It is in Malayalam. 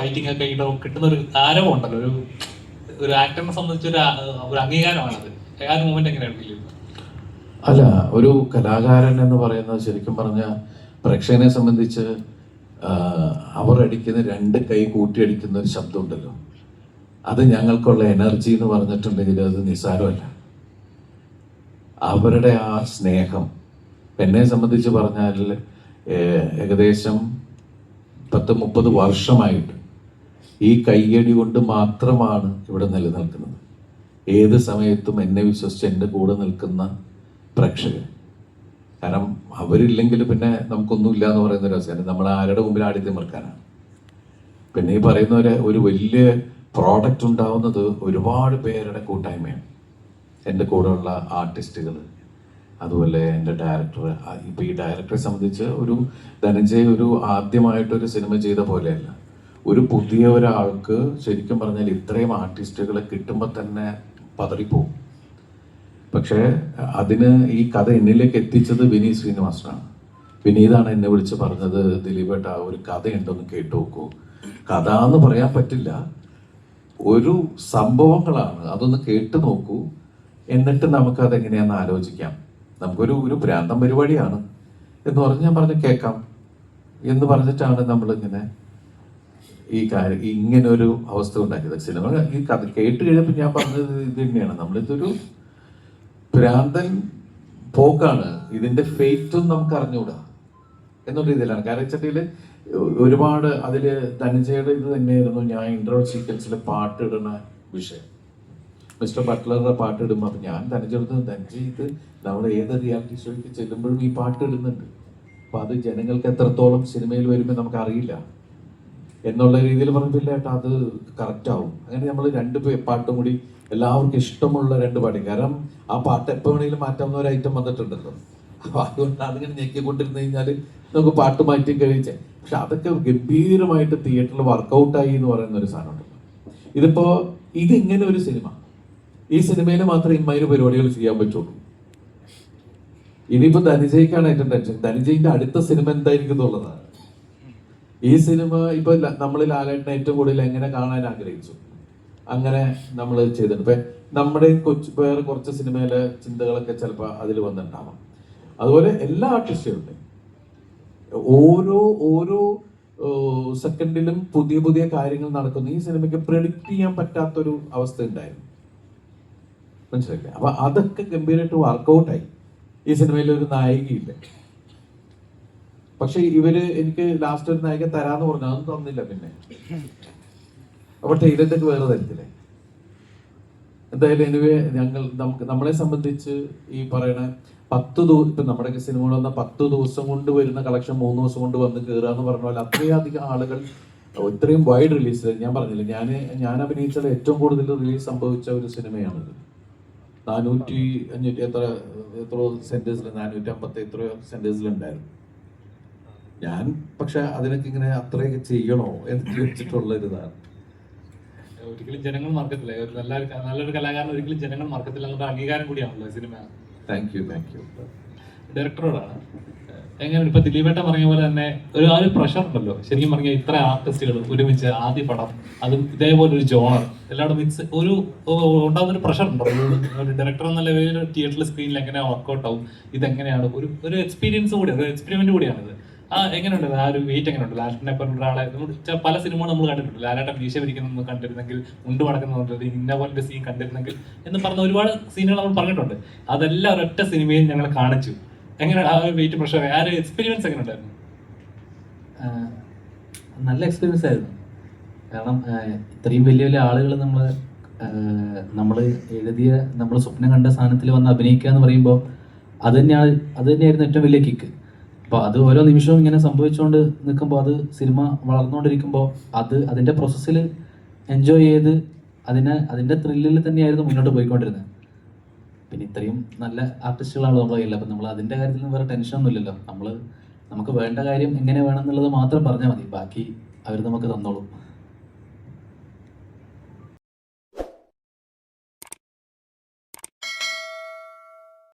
ഫൈറ്റിംഗ് ഒക്കെ ഇടോ കിട്ടുന്ന ഒരു താരമുണ്ടല്ലോ ഒരു ഒരു ആക്ടറിനെ സംബന്ധിച്ച് ഒരു അംഗീകാരമാണത്. ആ മൂമെന്റ് എങ്ങനെയാണ് ഫീൽ ചെയ്യുന്നത്? അല്ല ഒരു കലാകാരൻ എന്ന് പറയുന്നത് ശരിക്കും പറഞ്ഞ പ്രേക്ഷകനെ സംബന്ധിച്ച് അവർ അടിക്കുന്ന രണ്ട് കൈ കൂട്ടിയടിക്കുന്ന ഒരു ശബ്ദമുണ്ടല്ലോ അത് ഞങ്ങൾക്കുള്ള എനർജി എന്ന് പറഞ്ഞിട്ടുണ്ടെങ്കിൽ അത് നിസ്സാരമല്ല. അവരുടെ ആ സ്നേഹം എന്നെ സംബന്ധിച്ച് പറഞ്ഞാൽ ഏകദേശം പത്ത് മുപ്പത് വർഷമായിട്ട് ഈ കയ്യടി കൊണ്ട് മാത്രമാണ് ഇവിടെ നിലനിൽക്കുന്നത്. ഏത് സമയത്തും എന്നെ വിശ്വസിച്ച് എന്റെ കൂടെ നിൽക്കുന്ന പ്രേക്ഷകർ കാരണം അവരില്ലെങ്കിൽ പിന്നെ നമുക്കൊന്നുമില്ല എന്ന് പറയുന്ന ഒരു അവസ്ഥയാണ്. നമ്മൾ ആരുടെ മുമ്പിൽ ആടി തിമിർക്കാനാണ് പിന്നെ ഈ പറയുന്ന ഒരു ഒരു വലിയ പ്രോഡക്റ്റ് ഉണ്ടാവുന്നത് ഒരുപാട് പേരുടെ കൂട്ടായ്മയാണ്. എന്റെ കൂടെയുള്ള ആർട്ടിസ്റ്റുകൾ അതുപോലെ എന്റെ ഡയറക്ടർ ഇപ്പോൾ ഈ ഡയറക്ടറെ സംബന്ധിച്ച് ഒരു ധനഞ്ജയ് ഒരു ആദ്യമായിട്ടൊരു സിനിമ ചെയ്ത പോലെയല്ല. ഒരു പുതിയ ഒരാൾക്ക് ശരിക്കും പറഞ്ഞാൽ ഇത്രയും ആർട്ടിസ്റ്റുകളെ കിട്ടുമ്പോൾ തന്നെ പതറിപ്പോവും പക്ഷേ അതിന് ഈ കഥ എന്നിലേക്ക് എത്തിച്ചത് വിനീത് ശ്രീനിവാസനാണ്. വിനീതാണ് എന്നെ വിളിച്ച് പറഞ്ഞത് ദിലീപേട്ട ഒരു കഥയുണ്ടെന്ന് കേട്ടു നോക്കൂ. കഥ എന്ന് പറയാൻ പറ്റില്ല. ഒരു സംഭവങ്ങളാണ് അതൊന്ന് കേട്ടു നോക്കൂ. എന്നിട്ട് നമുക്ക് അതെങ്ങനെയാന്ന് ആലോചിക്കാം. നമുക്കൊരു ഒരു ഭ്രാന്തം പരിപാടിയാണ്. എന്ന് പറഞ്ഞ് ഞാൻ പറഞ്ഞ് കേൾക്കാം. എന്ന് പറഞ്ഞിട്ടാണ് നമ്മളിങ്ങനെ ഈ കാര്യം ഇങ്ങനെ ഒരു അവസ്ഥ ഉണ്ടാക്കിയത്. സിനിമ ഈ കഥ കേട്ട് കഴിഞ്ഞപ്പോൾ ഞാൻ പറഞ്ഞത് ഇത് തന്നെയാണ്. നമ്മളിതൊരു ഭ്രാന്തൻ പോക്കാണ്. ഇതിന്റെ ഫേറ്റും നമുക്ക് അറിഞ്ഞുകൂടാ എന്നുള്ള രീതിയിലാണ്. കാരണം ഒരുപാട് അതിൽ ധനജയുടെ ഇത് തന്നെയായിരുന്നു ഞാൻ ഇൻട്രോ സീക്വൻസിൽ പാട്ടിടുന്ന വിഷയം. മിസ്റ്റർ ബട്ട്ലറുടെ പാട്ടിടുമ്പോൾ അപ്പം ഞാൻ തനിച്ചെടുത്ത് ധനജി ഇത് നമ്മൾ ഏത് റിയാലിറ്റി ഷോയ്ക്ക് ചെല്ലുമ്പോഴും ഈ പാട്ട് ഇടുന്നുണ്ട് അപ്പൊ അത് ജനങ്ങൾക്ക് എത്രത്തോളം സിനിമയിൽ വരുമ്പോൾ നമുക്ക് അറിയില്ല എന്നുള്ള രീതിയിൽ പറഞ്ഞില്ല ഏട്ടാ അത് കറക്റ്റ് ആവും. അങ്ങനെ നമ്മൾ രണ്ട് പാട്ടും കൂടി എല്ലാവർക്കും ഇഷ്ടമുള്ള രണ്ട് പാട്ടും. കാരണം ആ പാട്ട് എപ്പോ വേണമെങ്കിലും മാറ്റാവുന്ന ഒരു ഐറ്റം വന്നിട്ടുണ്ടല്ലോ. അപ്പൊ അതുകൊണ്ട് അതിങ്ങനെ ഞെക്കിക്കൊണ്ടിരുന്ന് കഴിഞ്ഞാൽ നമുക്ക് പാട്ട് മാറ്റി കഴിച്ചേ. പക്ഷെ അതൊക്കെ ഗംഭീരമായിട്ട് തിയേറ്ററിൽ വർക്കൗട്ടായി എന്ന് പറയുന്ന ഒരു സാധനമുണ്ട്. ഇതിപ്പോ ഇതിങ്ങനെ ഒരു സിനിമ. ഈ സിനിമയിൽ മാത്രമേ ഇമ്മാതിരി പരിപാടികൾ ചെയ്യാൻ പറ്റുള്ളൂ. ഇനിയിപ്പോ ധനിജയ്ക്കാണ് ഏറ്റവും ടെൻഷൻ ധനിജയിന്റെ അടുത്ത സിനിമ എന്തായിരിക്കും എന്നുള്ളതാണ്. ഈ സിനിമ ഇപ്പൊ നമ്മൾ ലാലേട്ടനെ ഏറ്റവും കൂടുതൽ എങ്ങനെ കാണാൻ ആഗ്രഹിച്ചു? അങ്ങനെ നമ്മൾ ചെയ്തിട്ടുണ്ട്. ഇപ്പൊ നമ്മുടെ കൊച്ചു വേറെ കുറച്ച് സിനിമയിലെ ചിന്തകളൊക്കെ ചിലപ്പോൾ അതിൽ വന്നിട്ടുണ്ടാവാം. അതുപോലെ എല്ലാ ആർട്ടിസ്റ്റുകളുടെയും ഓരോ ഓരോ സെക്കൻഡിലും പുതിയ പുതിയ കാര്യങ്ങൾ നടക്കുന്നു. ഈ സിനിമയ്ക്ക് പ്രെഡിക്റ്റ് ചെയ്യാൻ പറ്റാത്തൊരു അവസ്ഥ ഉണ്ടായിരുന്നു. മനസ്സിലായില്ലേ? അപ്പൊ അതൊക്കെ ഗംഭീരമായിട്ട് വർക്കൗട്ടായി ഈ സിനിമയിൽ ഒരു നായികയില്ല? പക്ഷെ ഇവർ എനിക്ക് ലാസ്റ്റ് ഒരു നായിക തരാന്ന് പറഞ്ഞു. അതൊന്നും തന്നില്ല പിന്നെ. അപ്പൊ ടൈലന്റ് വേറെ തരത്തില്ലേ എന്തായാലും എനിവേ ഞങ്ങൾ നമുക്ക് നമ്മളെ സംബന്ധിച്ച് ഈ പറയണ പത്ത് ദിവസം ഇപ്പൊ നമ്മുടെയൊക്കെ സിനിമകൾ വന്ന പത്ത് ദിവസം കൊണ്ട് വരുന്ന കളക്ഷൻ മൂന്ന് ദിവസം കൊണ്ട് വന്ന് കയറുക എന്ന് പറഞ്ഞ പോലെ അത്രയധികം ആളുകൾ ഇത്രയും വൈഡ് റിലീസ് ഞാൻ പറഞ്ഞില്ല ഞാൻ ഞാൻ അഭിനയിച്ചാൽ ഏറ്റവും കൂടുതൽ റിലീസ് സംഭവിച്ച ഒരു സിനിമയാണിത് നാനൂറ്റി അഞ്ഞൂറ്റി എത്ര എത്രയോ സെന്റേഴ്സിൽ നാനൂറ്റി അമ്പത്തി എത്രയോ സെന്റേഴ്സിൽ ഉണ്ടായിരുന്നു. ഞാൻ പക്ഷെ അതിനൊക്കെ ഇങ്ങനെ അത്രയൊക്കെ ചെയ്യണോ എന്ന് ചോദിച്ചിട്ടുള്ള ഒരിതാണ്. ഒരിക്കലും ജനങ്ങൾ മറക്കത്തില്ല. ഒരു നല്ല നല്ലൊരു കലാകാരൻ ഒരിക്കലും ജനങ്ങൾ മറക്കത്തില്ല. എന്നുള്ള അംഗീകാരം കൂടിയാണല്ലോ cinema. Thank you thank you ഡയറക്ടറോടാണ്. എങ്ങനെ ഇപ്പൊ ദിലീപേട്ട പറഞ്ഞ പോലെ തന്നെ ഒരു ആ ഒരു പ്രഷർ ഉണ്ടല്ലോ. ശരിക്കും പറഞ്ഞ ഇത്ര ആർട്ടിസ്റ്റുകൾ ഒരുമിച്ച് ആദ്യ പടം അതും ഇതേപോലെ ഒരു ജോണർ എല്ലാവരും മിക്സ് ഒരു ഉണ്ടാകുന്ന ഒരു പ്രഷർ ഉണ്ടല്ലോ. ഒരു- ഡയറക്ടർ എന്നുള്ള തിയേറ്ററിൽ സ്ക്രീനിൽ എങ്ങനെ വർക്കൗട്ട് ആവും? ഇതെങ്ങനെയാണ്? ഒരു ഒരു എക്സ്പീരിയൻസ് കൂടിയാണ് ഒരു എക്സ്പെരിമെന്റ് കൂടിയാണിത്. ആ എങ്ങനെയുണ്ട്? ആ ഒരു വെയിറ്റ് എങ്ങനെയുണ്ട്? ലാലേട്ടനെ പോലുള്ള ഒരാളെ നമ്മൾ പല സിനിമകളും നമ്മൾ കണ്ടിട്ടുണ്ട്. ലാലേട്ടൻ മീശ നമ്മൾ കണ്ടിരുന്നെങ്കിൽ ഉണ്ട് വടക്കുന്ന ഇന്ന പോലത്തെ സീൻ കണ്ടിരുന്നെങ്കിൽ എന്ന് പറഞ്ഞ ഒരുപാട് സീനുകൾ നമ്മൾ പറഞ്ഞിട്ടുണ്ട്. അതെല്ലാം ഒരൊറ്റ സിനിമയിൽ ഞങ്ങൾ കാണിച്ചു. എങ്ങനെ ആ ഒരു വെയിറ്റ് പ്രഷർ ആ ഒരു എക്സ്പീരിയൻസ് എങ്ങനെ ഉണ്ടായിരുന്നു നല്ല എക്സ്പീരിയൻസ് ആയിരുന്നു. കാരണം ഇത്രയും വലിയ വലിയ ആളുകൾ നമ്മൾ നമ്മൾ എഴുതിയ നമ്മൾ സ്വപ്നം കണ്ട സാധനത്തിൽ വന്ന് അഭിനയിക്കുക എന്ന് പറയുമ്പോൾ അത് തന്നെയാണ് അത് തന്നെയായിരുന്നു ഏറ്റവും വലിയ കിക്ക് അപ്പോൾ അത് ഓരോ നിമിഷവും ഇങ്ങനെ സംഭവിച്ചുകൊണ്ട് നിൽക്കുമ്പോൾ അത് സിനിമ വളർന്നുകൊണ്ടിരിക്കുമ്പോൾ അത് അതിന്റെ പ്രോസസ്സിൽ എൻജോയ് ചെയ്ത് അതിനെ അതിന്റെ ത്രില്ലിൽ തന്നെയായിരുന്നു മുന്നോട്ട് പോയിക്കൊണ്ടിരുന്നത് പിന്നെ ഇത്രയും നല്ല ആർട്ടിസ്റ്റുകളാണ് നമ്മളെ കയ്യിൽ അപ്പം നമ്മൾ അതിന്റെ കാര്യത്തിൽ വേറെ ടെൻഷനൊന്നും ഇല്ലല്ലോ നമ്മൾ നമുക്ക് വേണ്ട കാര്യം എങ്ങനെ വേണം എന്നുള്ളത് മാത്രം പറഞ്ഞാൽ മതി. ബാക്കി അവർ നമുക്ക് തന്നോളും.